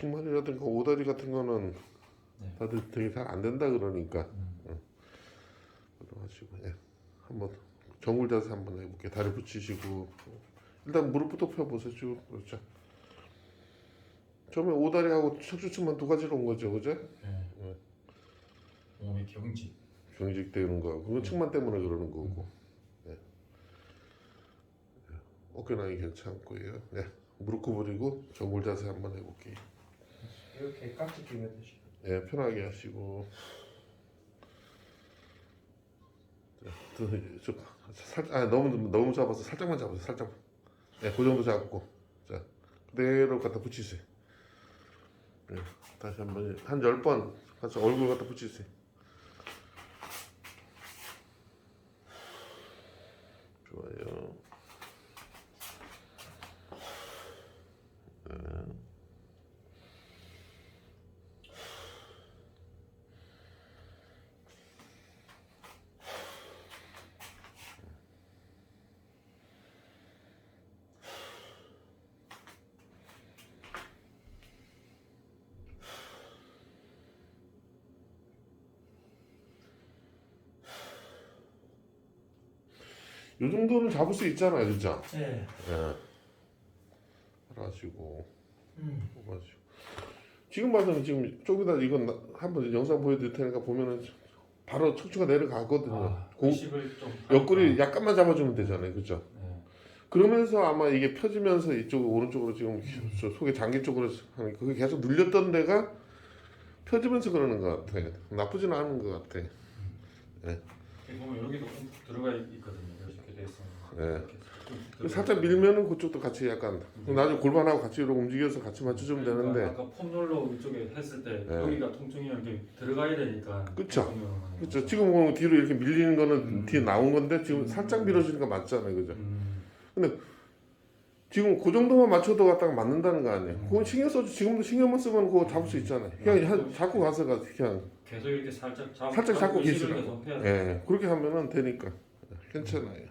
칭만이라든가 오다리 같은 거는 네. 다들 되게 잘 안 된다 그러니까 음. 그러시고 예. 한번 정글 자세 한번 해볼게요. 다리 붙이시고 일단 무릎부터 펴보세요. 쭉 그렇죠. 처음에 오다리하고 척추측만 두 가지로 온 거죠, 그죠? 네. 네. 몸의 경직. 경직되는 거, 그건 측만 때문에 그러는 거고. 네. 어깨 라인 괜찮고요. 네. 무릎 구부리고 정글 자세 한번 해볼게요. 이렇게 깍지 끼면 되시. 예, 편하게 하시고. 자, 또, 저, 살, 아, 너무 너무 잡아서 살짝만 잡으세요. 살짝. 예, 그 정도 잡고. 자, 그대로 갖다 붙이세요. 예, 다시 한열번 가서 얼굴 갖다 붙이세요. 요 정도는 잡을 수 있잖아요, 그죠? 네. 예. 하시고. 음. 뽑아주고. 지금 봐서는 지금 좀 이따 이건 나- 한번 영상 보여드릴 테니까 보면은 바로 척추가 내려가거든요. 아, 의식을 좀. 옆구리 약간만 잡아주면 되잖아요, 그죠? 네. 그러면서 아마 이게 펴지면서 이쪽 오른쪽으로 지금 저 속에 장기 쪽으로 하는 그게 계속 눌렸던 데가 펴지면서 그러는 것 같아. 나쁘진 않은 것 같아. 여기 보면 여기도 좀 들어가 있- 있거든요. 들어가 살짝 밀면은 그쪽도 같이 약간 나중에 골반하고 같이 이렇게 움직여서 같이 맞춰주면 그러니까 되는데 아까 폼롤러 이쪽에 했을 때 네. 여기가 통증이 이렇게 들어가야 되니까. 그쵸. 거죠. 지금 보면 뒤로 이렇게 밀리는 거는 음. 뒤에 나온 건데 지금 음. 살짝 밀어주니까 맞잖아요, 그죠? 음. 지금 그 정도만 맞춰도 갖다가 맞는다는 거 아니에요? 음. 그건 신경 써주 지금도 신경만 쓰면 그거 잡을 수 있잖아요. 그냥 음. 한, 잡고 가서 가 그냥 계속 이렇게 살짝 잡, 살짝 잡고 계시라고. 돼요. 예 그렇게 하면은 되니까 괜찮아요.